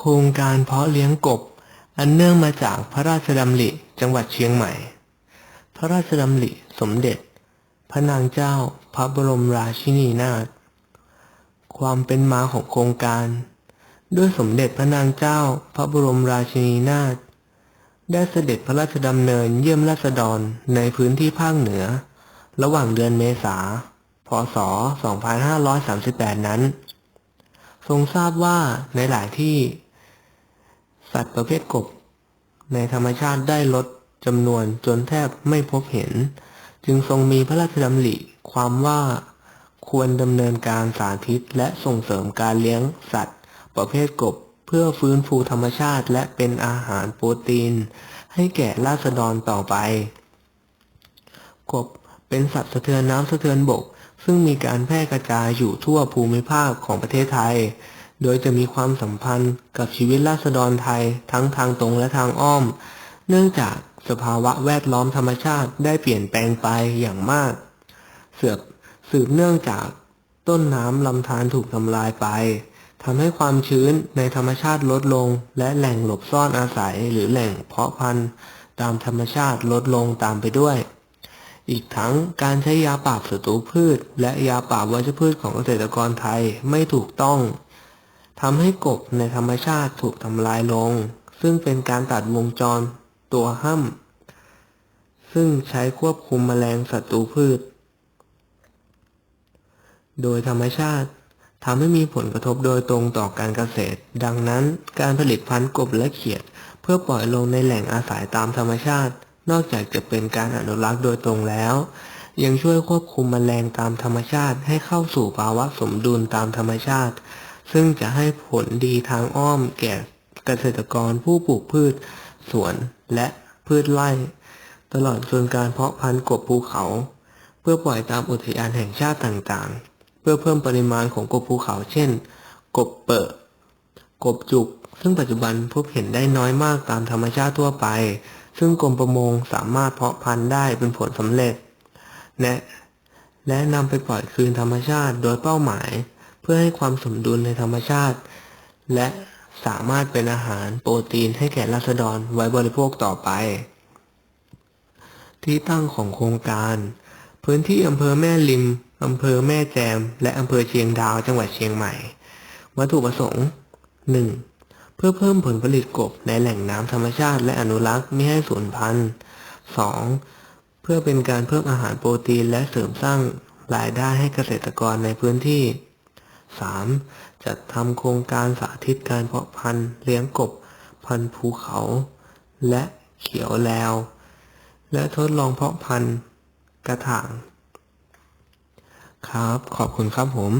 โครงการเพาะเลี้ยงกบ อันเนื่องมาจากพระราชดำริจังหวัดเชียงใหม่ พระราชดำริสมเด็จ พระนางเจ้าพระบรมราชินีนาถความเป็นมาของโครงการ ด้วยสมเด็จพระนางเจ้าพระบรมราชินีนาถได้เสด็จพระราชดำเนินเยี่ยมราษฎรในพื้นที่ภาคเหนือ ระหว่างเดือนเมษา พศ 2538 นั้น ทรงทราบว่าในหลายที่ สัตว์ประเภทกบ ในธรรมชาติได้ลดจำนวนจนแทบไม่พบเห็น จึงทรงมีพระราชดำริความว่าควรดำเนินการสาธิตและส่งเสริมการเลี้ยงสัตว์ ประเภทกบ เพื่อฟื้นฟูธรรมชาติและเป็นอาหารโปรตีน ให้แก่ราษฎรต่อไป กบเป็นสัตว์สะเทือนน้ำสะเทือนบก ซึ่งมีการแพร่กระจายอยู่ทั่วภูมิภาคของประเทศไทย โดยจะมีความสัมพันธ์กับชีวิตราษฎรไทยทั้งทางตรงและทางอ้อม เนื่องจากสภาวะแวดล้อมธรรมชาติได้เปลี่ยนแปลงไปอย่างมาก เสือกสืบเนื่องจากต้นน้ำลำธารถูกทำลายไปทำให้ความชื้นในธรรมชาติลดลง และแหล่งหลบซ่อนอาศัยหรือแหล่งเพาะพันธุ์ตามธรรมชาติลดลงตามไปด้วย อีกทั้งการใช้ยาปราบศัตรูพืช และยาปราบวัชพืชของเกษตรกรไทยไม่ถูกต้อง ทำให้กบในธรรมชาติถูกทำลายลง ซึ่งเป็นการตัดวงจรตัวห้ำซึ่งใช้ควบคุมแมลงศัตรูพืช โดยธรรมชาติทำให้มีผลกระทบโดยตรงต่อการเกษตร ดังนั้นการผลิตพันธุ์กบและเขียด เพื่อปล่อยลงในแหล่งอาศัยตามธรรมชาติ นอกจากจะเป็นการอนุรักษ์โดยตรงแล้ว ยังช่วยควบคุมแมลงตามธรรมชาติให้เข้าสู่ภาวะสมดุลตามธรรมชาติ ซึ่งจะให้ผลดีทางอ้อมแก่เกษตรกรผู้ปลูกพืช สวนและพืชไร่ ตลอดจนการเพาะพันธุ์กบภูเขา เพื่อปล่อยตามอุทยานแห่งชาติต่างๆ เพื่อเพิ่มปริมาณของกบภูเขาเช่น กบเปิดกบจุก ซึ่งปัจจุบันพบเห็นได้น้อยมากตามธรรมชาติทั่วไป ซึ่งกรมประมงสามารถเพาะพันธุ์ได้เป็นผลสำเร็จ และและนำไปปล่อยคืนธรรมชาติโดยเป้าหมาย เพื่อให้ความสมดุลในธรรมชาติ และสามารถเป็นอาหารโปรตีนให้แก่ราษฎรไว้บริโภคต่อไป ที่ตั้งของโครงการ พื้นที่อำเภอแม่ริมอำเภอแม่แจม และอำเภอเชียงดาวจังหวัดเชียงใหม่ วัตถุประสงค์ 1. เพื่อเพิ่มผลผลิตกบในแหล่งน้ำธรรมชาติและอนุรักษ์ไม่ให้สูญพันธุ์ 2. เพื่อเป็นการเพิ่มอาหารโปรตีนและเสริมสร้างรายได้ให้เกษตรกรในพื้นที่ 3. จัดทำโครงการสาธิตการเพาะพันธุ์เลี้ยงกบ พันธุ์ภูเขา และเขียวแล้ว และทดลองเพาะพันธุ์กระถาง ครับ ขอบคุณครับผม